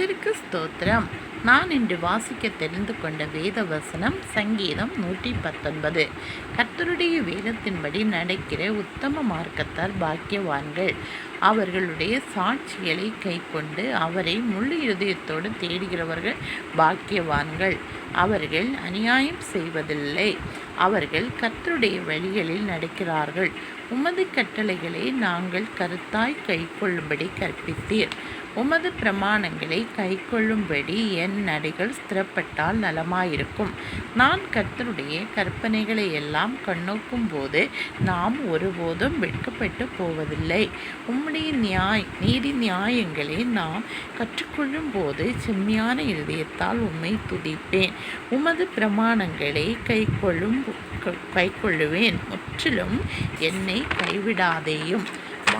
കർത്തർക്ക് സ്തോത്രം. நான் இன்று வாசிக்க தெரிந்து கொண்ட வேத வசனம் சங்கீதம் நூற்றி பத்தொன்பது கர்த்தருடைய வேதத்தின்படி நடக்கிற உத்தம மார்க்கத்தார் பாக்கியவான்கள். அவர்களுடைய சாட்சிகளை கைக்கொண்டு அவரை முழு இருதயத்தோடு தேடுகிறவர்கள் பாக்கியவான்கள். அவர்கள் அநியாயம் செய்வதில்லை. அவர்கள் கர்த்தருடைய வழிகளில் நடக்கிறார்கள். உமது கட்டளைகளை நாங்கள் கருத்தாய் கைக்கொள்ளும்படி கற்பித்தீர். உமது பிரமாணங்களை கைக்கொள்ளும்படி என் நடைகள் ஸ்திரப்பட்டால் நலமாயிருக்கும். நான் கர்த்தருடைய கற்பனைகளை எல்லாம் கண்ணோக்கும் போது நாம் ஒருபோதும் வெட்கப்பட்டு போவதில்லை. உம்முடைய நியாய் நீதி நியாயங்களை நாம் கற்றுக்கொள்ளும் போது செம்மையான இருதயத்தால் உம்மை துதிப்பேன். உமது பிரமாணங்களை கைக்கொள்ளும் கைக்கொள்ளுவேன். முற்றிலும் என்னை கைவிடாதேயும்.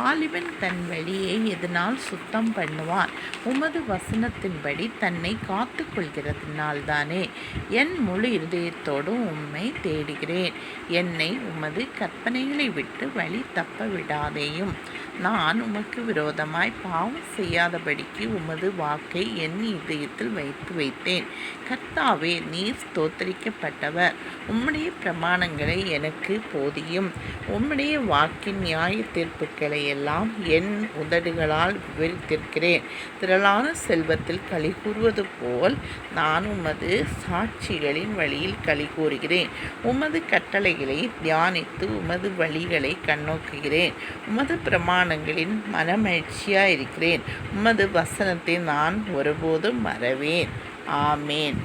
வாலிபன் தன் வழியை எதனால் சுத்தம் பண்ணுவான்? உமது வசனத்தின்படி தன்னை காத்து கொள்கிறதுனால்தானே என் முழு இருதயத்தோடும் உம்மை தேடுகிறேன். என்னை உமது கற்பனைகளை விட்டு வழி தப்ப விடாதேயும் நான் உமக்கு விரோதமாய் பாவம் செய்யாதபடிக்கு உமது வாக்கை என் இதயத்தில் வைத்து வைத்தேன். கர்த்தாவே நீர் ஸ்தோத்தரிக்கப்பட்டவர். உம்முடைய பிரமாணங்களை எனக்கு போதியும். உம்முடைய வாக்கின் நியாய தீர்ப்புகளை எல்லாம் என் உதடுகளால் விவரித்திருக்கிறேன் திரளான செல்வத்தில் களி கூறுவது போல் நான் உமது சாட்சிகளின் வழியில் களி கூறுகிறேன். உமது கட்டளைகளை தியானித்து உமது வழிகளை கண்ணோக்குகிறேன். உமது பிரமாணங்களின் மனமகிழ்ச்சியாக இருக்கிறேன் உமது வசனத்தை நான் ஒருபோதும் மறவேன். ஆமேன்.